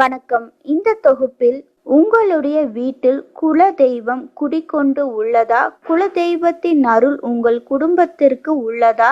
வணக்கம். இந்த தொகுப்பில் உங்களுடைய வீட்டில் குல தெய்வம் குடிக்கொண்டு உள்ளதா? குல தெய்வத்தின் அருள் உங்கள் குடும்பத்திற்கு உள்ளதா?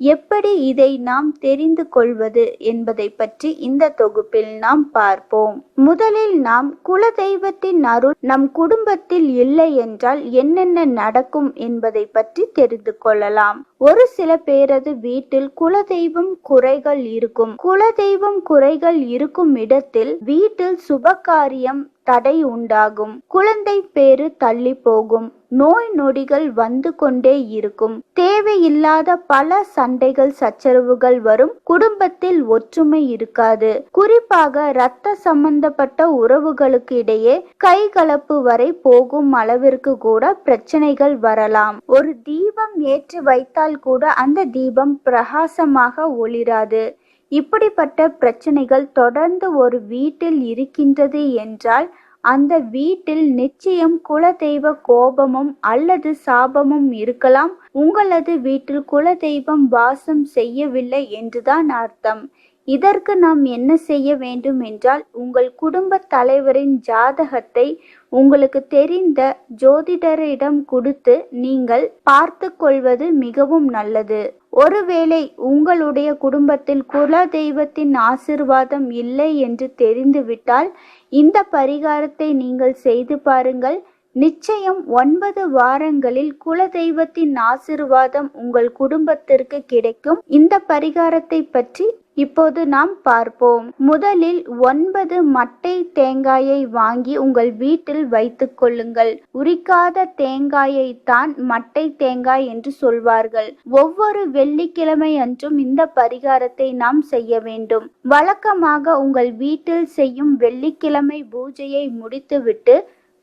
எப்படி இதை நாம் தெரிந்து கொள்வது என்பதை பற்றி இந்த தொகுப்பில் நாம் பார்ப்போம். முதலில் நாம் குல தெய்வத்தின் அருள் நம் குடும்பத்தில் இல்லை என்றால் என்னென்ன நடக்கும் என்பதை பற்றி தெரிந்து கொள்ளலாம். ஒரு சில பேரது வீட்டில் குலதெய்வம் குறைகள் இருக்கும். குலதெய்வம் குறைகள் இருக்கும் இடத்தில் வீட்டில் சுபகாரியம் தடை உண்டாகும். குழந்தை பேரு தள்ளி போகும். நோய் நொடிகள் வந்து கொண்டே இருக்கும். தேவையில்லாத பல சண்டைகள் சச்சரவுகள் வரும். குடும்பத்தில் ஒற்றுமை இருக்காது. குறிப்பாக இரத்த சம்பந்தப்பட்ட உறவுகளுக்கு இடையே கைகலப்பு வரை போகும் அளவிற்கு கூட பிரச்சனைகள் வரலாம். ஒரு தீபம் ஏற்றி வைத்தால் கூட அந்த தீபம் பிரகாசமாக ஒளிராது. இப்படிப்பட்ட பிரச்சனைகள் தொடர்ந்து ஒரு வீட்டில் இருக்கின்றது என்றால் அந்த வீட்டில் நிச்சயம் குலதெய்வ கோபமும் அல்லது சாபமும் இருக்கலாம். உங்களது வீட்டில் குலதெய்வம் வாசம் செய்யவில்லை என்றுதான் அர்த்தம். இதற்கு நாம் என்ன செய்ய வேண்டும் என்றால் உங்கள் குடும்ப தலைவரின் ஜாதகத்தை உங்களுக்கு தெரிந்த ஜோதிடரிடம் கொடுத்து நீங்கள் பார்த்து கொள்வது மிகவும் நல்லது. ஒருவேளை உங்களுடைய குடும்பத்தில் குல தெய்வத்தின் ஆசிர்வாதம் இல்லை என்று தெரிந்துவிட்டால் இந்த பரிகாரத்தை நீங்கள் செய்து பாருங்கள். நிச்சயம் ஒன்பது வாரங்களில் குல தெய்வத்தின் ஆசிர்வாதம் உங்கள் குடும்பத்திற்கு கிடைக்கும். இந்த பரிகாரத்தை பற்றி இப்போது நாம் பார்ப்போம். முதலில் ஒன்பது மட்டை தேங்காயை வாங்கி உங்கள் வீட்டில் வைத்துக் கொள்ளுங்கள். உரிக்காத தேங்காயை தான் மட்டை தேங்காய் என்று சொல்வார்கள். ஒவ்வொரு வெள்ளிக்கிழமை அன்றும் இந்த பரிகாரத்தை நாம் செய்ய வேண்டும். வழக்கமாக உங்கள் வீட்டில் செய்யும் வெள்ளிக்கிழமை பூஜையை முடித்துவிட்டு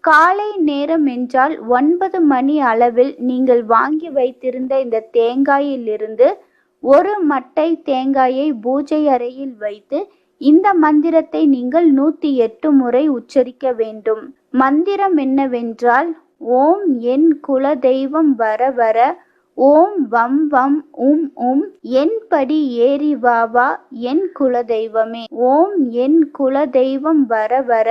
காலை நேரம் என்றால் ஒன்பது மணி அளவில் நீங்கள் வாங்கி வைத்திருந்த இந்த தேங்காயிலிருந்து ஒரு மட்டை தேங்காயை பூஜை அறையில் வைத்து இந்த மந்திரத்தை நீங்கள் நூத்தி எட்டு முறை உச்சரிக்க வேண்டும். மந்திரம் என்னவென்றால் ஓம் என் குல தெய்வம் வர வர ஓம் வம் வம் உம் உம் என் படி ஏறி வா வா என் குல தெய்வமே ஓம் என் குல தெய்வம் வர வர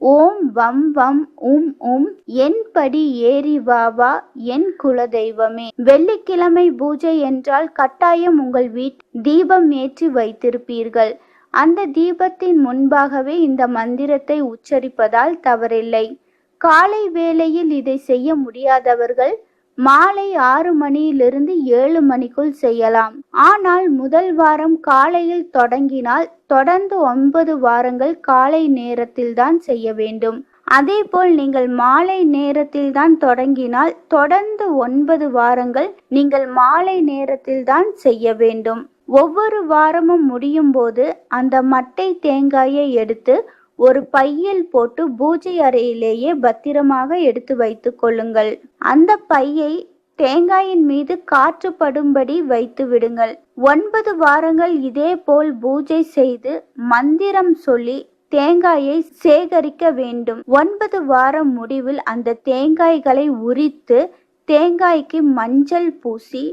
ஓம் வம் வம் உம் உம் என் படி ஏறி வா வா என் குலதெய்வமே. வெள்ளிக்கிழமை பூஜை என்றால் கட்டாயம் உங்கள் வீட் தீபம் ஏற்றி வைத்திருப்பீர்கள். அந்த தீபத்தின் முன்பாகவே இந்த மந்திரத்தை உச்சரிப்பதால் தவறில்லை. காலை வேளையில் இதை செய்ய முடியாதவர்கள் மாலை ஆறு மணியிலிருந்து ஏழு மணிக்குள் செய்யலாம். ஆனால் முதல் வாரம் காலையில் தொடங்கினால் தொடர்ந்து ஒன்பது வாரங்கள் காலை நேரத்தில் தான் செய்ய வேண்டும். அதேபோல் நீங்கள் மாலை நேரத்தில் தான் தொடங்கினால் தொடர்ந்து ஒன்பது வாரங்கள் நீங்கள் மாலை நேரத்தில் தான் செய்ய வேண்டும். ஒவ்வொரு வாரமும் முடியும் போது அந்த மட்டை தேங்காயை எடுத்து ஒரு பையில் போட்டு பூஜை அறையிலேயே பத்திரமாக எடுத்து வைத்து கொள்ளுங்கள். அந்த பையை தேங்காயின் மீது காற்று படும்படி வைத்து விடுங்கள். ஒன்பது வாரங்கள் இதே போல் பூஜை செய்து மந்திரம் சொல்லி தேங்காயை சேகரிக்க வேண்டும். ஒன்பது வாரம் முடிவில் அந்த தேங்காய்களை உரித்து தேங்காய்க்கு மஞ்சள் பூசி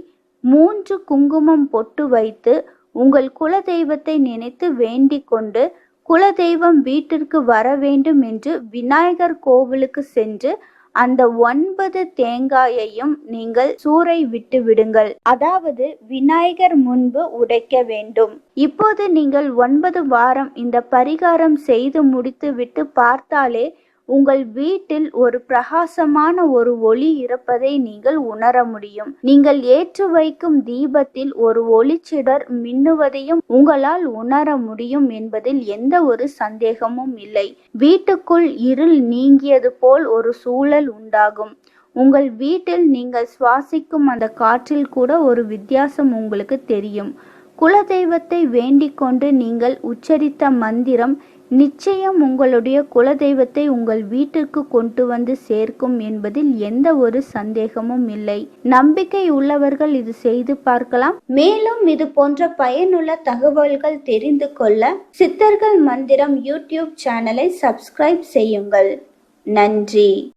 மூன்று குங்குமம் பொட்டு வைத்து உங்கள் குலதெய்வத்தை நினைத்து வேண்டிக் கொண்டு குலதெய்வம் வீட்டிற்கு வர வேண்டும் என்று விநாயகர் கோவிலுக்கு சென்று அந்த ஒன்பது தேங்காயையும் நீங்கள் சூறை விட்டு விடுங்கள். அதாவது விநாயகர் முன்பு உடைக்க வேண்டும். இப்போது நீங்கள் ஒன்பது வாரம் இந்த பரிகாரம் செய்து முடித்து விட்டு பார்த்தாலே உங்கள் வீட்டில் ஒரு பிரகாசமான ஒரு ஒளி இருப்பதை நீங்கள் உணர முடியும். நீங்கள் ஏற்று வைக்கும் தீபத்தில் ஒரு ஒளிச்சிடர் மின்னுவதையும் உங்களால் உணர முடியும் என்பதில் எந்த ஒரு சந்தேகமும் இல்லை. வீட்டுக்குள் இருள் நீங்கியது போல் ஒரு சூழல் உண்டாகும். உங்கள் வீட்டில் நீங்கள் சுவாசிக்கும் அந்த காற்றில் கூட ஒரு வித்தியாசம் உங்களுக்கு தெரியும். குலதெய்வத்தை வேண்டிக் கொண்டு நீங்கள் உச்சரித்த மந்திரம் நிச்சயம் உங்களுடைய குலதெய்வத்தை உங்கள் வீட்டிற்கு கொண்டு வந்து சேர்க்கும் என்பதில் எந்த ஒரு சந்தேகமும் இல்லை. நம்பிக்கை உள்ளவர்கள் இது செய்து பார்க்கலாம். மேலும் இது போன்ற பயனுள்ள தகவல்கள் தெரிந்து கொள்ள சித்தர்கள் மந்திரம் யூடியூப் சேனலை சப்ஸ்கிரைப் செய்யுங்கள். நன்றி.